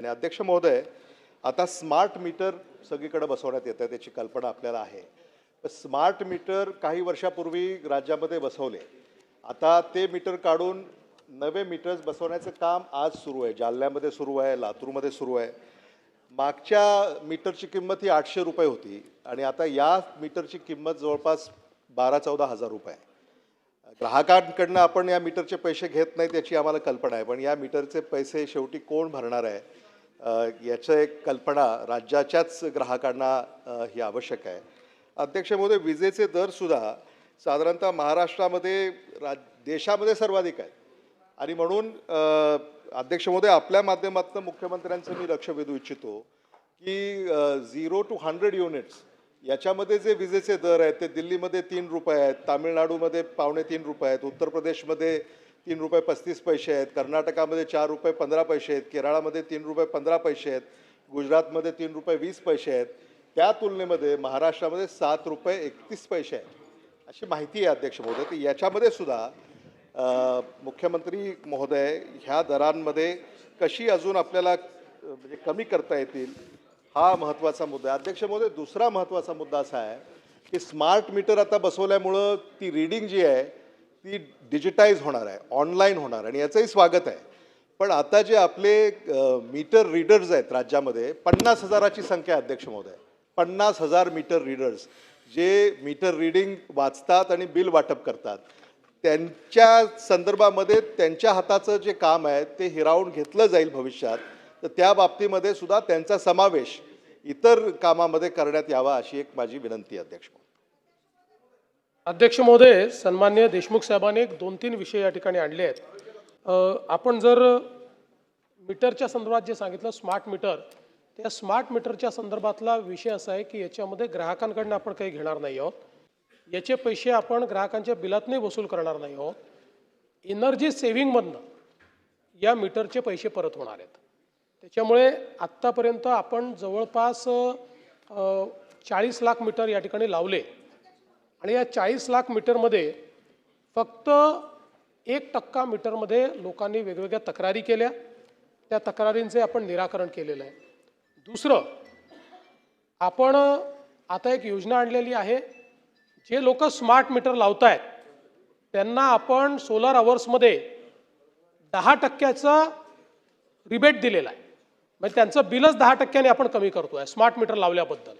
आणि अध्यक्ष महोदय आता स्मार्ट मीटर सगळीकडे बसवण्यात येतं त्याची कल्पना आपल्याला आहे. स्मार्ट मीटर काही वर्षापूर्वी राज्यामध्ये बसवले. आता ते मीटर काढून नवे मीटर्स बसवण्याचं काम आज सुरू आहे. जालन्यामध्ये सुरू आहे लातूरमध्ये सुरू आहे. मागच्या मीटरची किंमत ही आठशे रुपये होती आणि आता या मीटरची किंमत जवळपास बारा चौदा हजार रुपये ग्राहकांकडनं आपण या मीटरचे पैसे घेत नाही याची आम्हाला कल्पना आहे पण या मीटरचे पैसे शेवटी कोण भरणार आहे? याचं एक कल्पना राज्याच्याच ग्राहकांना ही आवश्यक आहे. अध्यक्ष महोदय विजेचे दरसुद्धा साधारणतः महाराष्ट्रामध्ये राज देशामध्ये सर्वाधिक आहेत. आणि म्हणून अध्यक्ष महोदय आपल्या माध्यमातून मुख्यमंत्र्यांचं मी लक्ष वेधू इच्छितो की झिरो टू हंड्रेड युनिट्स याच्यामध्ये जे विजेचे दर आहेत ते दिल्लीमध्ये तीन रुपये आहेत तामिळनाडूमध्ये पावणे तीन रुपये आहेत उत्तर प्रदेशमध्ये तीन रुपये पस्तीस पैसे आहेत. कर्नाटकामध्ये चार रुपये पंधरा पैसे आहेत. केरळामध्ये तीन रुपये पंधरा पैसे आहेत. गुजरातमध्ये तीन रुपये वीस पैसे आहेत. त्या तुलनेमध्ये महाराष्ट्रामध्ये सात रुपये एकतीस पैसे आहेत. अशी माहिती आहे अध्यक्ष महोदय. तर याच्यामध्ये सुद्धा मुख्यमंत्री महोदय ह्या दरांमध्ये कशी अजून आपल्याला म्हणजे कमी करता येतील हा महत्त्वाचा मुद्दा आहे. अध्यक्ष महोदय दुसरा महत्त्वाचा मुद्दा असा आहे की स्मार्ट मीटर आता बसवल्यामुळं ती रीडिंग जी आहे ती डिजिटाईज होणार आहे ऑनलाईन होणार आणि याचंही स्वागत आहे. पण आता जे आपले मीटर रीडर्स आहेत राज्यामध्ये पन्नास हजाराची संख्या आहे अध्यक्ष महोदय. पन्नास हजार मीटर रीडर्स जे मीटर रीडिंग वाचतात आणि बिल वाटप करतात. त्यांच्या संदर्भामध्ये त्यांच्या हाताचं जे काम आहे ते हिरावून घेतलं जाईल भविष्यात. तर त्या बाबतीमध्ये सुद्धा त्यांचा समावेश इतर कामामध्ये करण्यात यावा अशी एक माझी विनंती अध्यक्ष अध्यक्ष महोदय सन्मान्य देशमुख साहेबांनी एक दोन तीन विषय या ठिकाणी आणले आहेत. आपण जर मीटरच्या संदर्भात जे सांगितलं स्मार्ट मीटर त्या स्मार्ट मीटरच्या संदर्भातला विषय असा आहे की याच्यामध्ये ग्राहकांकडनं आपण काही घेणार नाही आहोत. याचे पैसे आपण ग्राहकांच्या बिलातनंही वसूल करणार नाही आहोत. एनर्जी सेव्हिंगमधनं या मीटरचे पैसे परत होणार आहेत. त्याच्यामुळे आत्तापर्यंत आपण जवळपास चाळीस लाख मीटर या ठिकाणी लावले. आणि या चाळीस लाख मीटरमध्ये फक्त एक टक्का मीटरमध्ये लोकांनी वेगवेगळ्या तक्रारी केल्या. त्या तक्रारींचे आपण निराकरण केलेलं आहे. दुसरं आपण आता एक योजना आणलेली आहे. जे लोक स्मार्ट मीटर लावत आहेत त्यांना आपण सोलर अवर्समध्ये दहा टक्क्याचा रिबेट दिलेला आहे. म्हणजे त्यांचं बिलच दहा टक्क्याने आपण कमी करतो आहे स्मार्ट मीटर लावल्याबद्दल.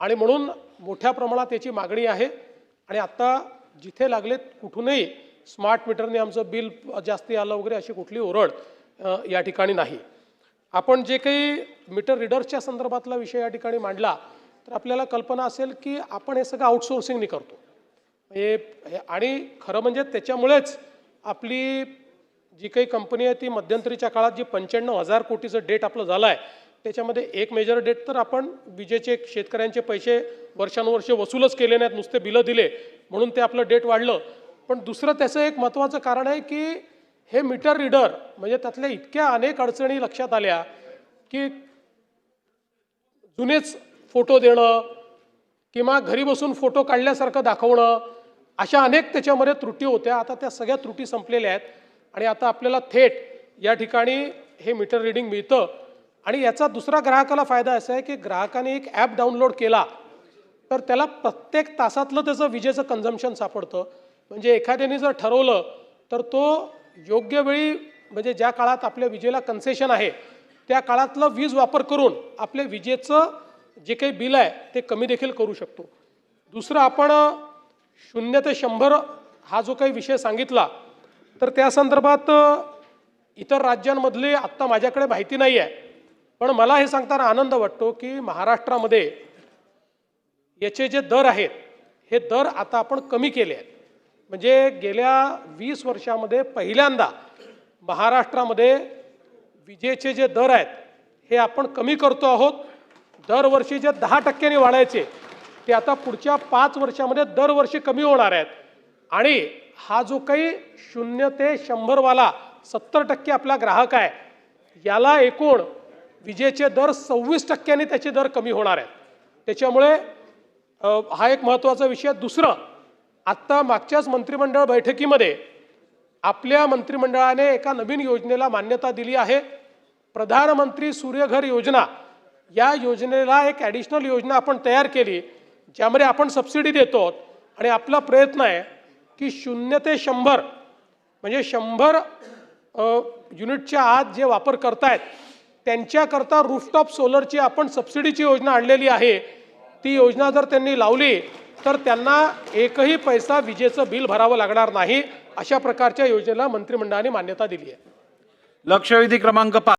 आणि म्हणून मोठ्या प्रमाणात याची मागणी आहे. आणि आत्ता जिथे लागले कुठूनही स्मार्ट मीटरने आमचं बिल जास्ती आलं वगैरे अशी कुठली ओरड या ठिकाणी नाही. आपण जे काही मीटर रिडर्सच्या संदर्भातला विषय या ठिकाणी मांडला तर आपल्याला कल्पना असेल की आपण हे सगळं आउटसोर्सिंगने करतो. हे हे- आणि खरं म्हणजे त्याच्यामुळेच आपली जी काही कंपनी आहे ती मध्यंतरीच्या काळात जी पंच्याण्णव हजार कोटीचं डेट आपलं झालं आहे त्याच्यामध्ये एक मेजर डेट तर आपण विजेचे शेतकऱ्यांचे पैसे वर्षानुवर्षे वसूलच केले नाहीत नुसते बिलं दिले म्हणून ते आपलं डेट वाढलं. पण दुसरं त्याचं एक महत्त्वाचं कारण आहे की हे मीटर रीडर म्हणजे त्यातल्या इतक्या अनेक अडचणी लक्षात आल्या की जुनेच फोटो देणं किंवा घरी बसून फोटो काढल्यासारखं दाखवणं अशा अनेक त्याच्यामध्ये त्रुटी होत्या. आता त्या सगळ्या त्रुटी संपलेल्या आहेत आणि आता आपल्याला थेट या ठिकाणी हे मीटर रिडिंग मिळतं. आणि याचा दुसरा ग्राहकाला फायदा असा आहे की ग्राहकाने एक ॲप डाउनलोड केला तर त्याला प्रत्येक तासातलं त्याचं विजेचं कन्झम्पशन सापडतं. म्हणजे एखाद्याने जर ठरवलं तर तो योग्य वेळी म्हणजे ज्या काळात आपल्या विजेला कन्सेशन आहे त्या काळातलं वीज वापर करून आपल्या विजेचं जे काही बिल आहे ते कमी देखील करू शकतो. दुसरं आपण शून्य ते शंभर हा जो काही विषय सांगितला तर त्या संदर्भात इतर राज्यांमधली आत्ता माझ्याकडे माहिती नाही आहे पण मला हे सांगताना आनंद वाटतो की महाराष्ट्रामध्ये याचे जे दर आहेत हे दर आता आपण कमी केले आहेत. म्हणजे गेल्या वीस वर्षामध्ये पहिल्यांदा महाराष्ट्रामध्ये विजेचे जे दर आहेत हे आपण कमी करतो आहोत. दरवर्षी जे दहा टक्क्यांनी वाढायचे ते आता पुढच्या पाच वर्षामध्ये दरवर्षी कमी होणार आहेत. आणि हा जो काही शून्य ते शंभरवाला सत्तर टक्के आपला ग्राहक आहे याला एकूण विजेचे दर सव्वीस टक्क्यांनी त्याचे दर कमी होणार आहेत. त्याच्यामुळे हा एक महत्त्वाचा विषय दुसरं आत्ता मागच्याच मंत्रिमंडळ बैठकीमध्ये आपल्या मंत्रिमंडळाने एका नवीन योजनेला मान्यता दिली आहे. प्रधानमंत्री सूर्यघर योजना. या योजनेला एक ॲडिशनल योजना आपण तयार केली ज्यामध्ये आपण सबसिडी देतो. आणि आपला प्रयत्न आहे की शून्य ते शंभर म्हणजे शंभर युनिटच्या आत जे वापर करतायत त्यांच्याकरता रूफटॉप सोलरची आपण सबसिडीची योजना आणलेली आहे. ती योजना जर त्यांनी लावली तर त्यांना एकही पैसा विजेचं बिल भरावं लागणार नाही अशा प्रकारच्या योजनेला मंत्रिमंडळाने मान्यता दिली आहे. लक्षवेधी क्रमांक पाच.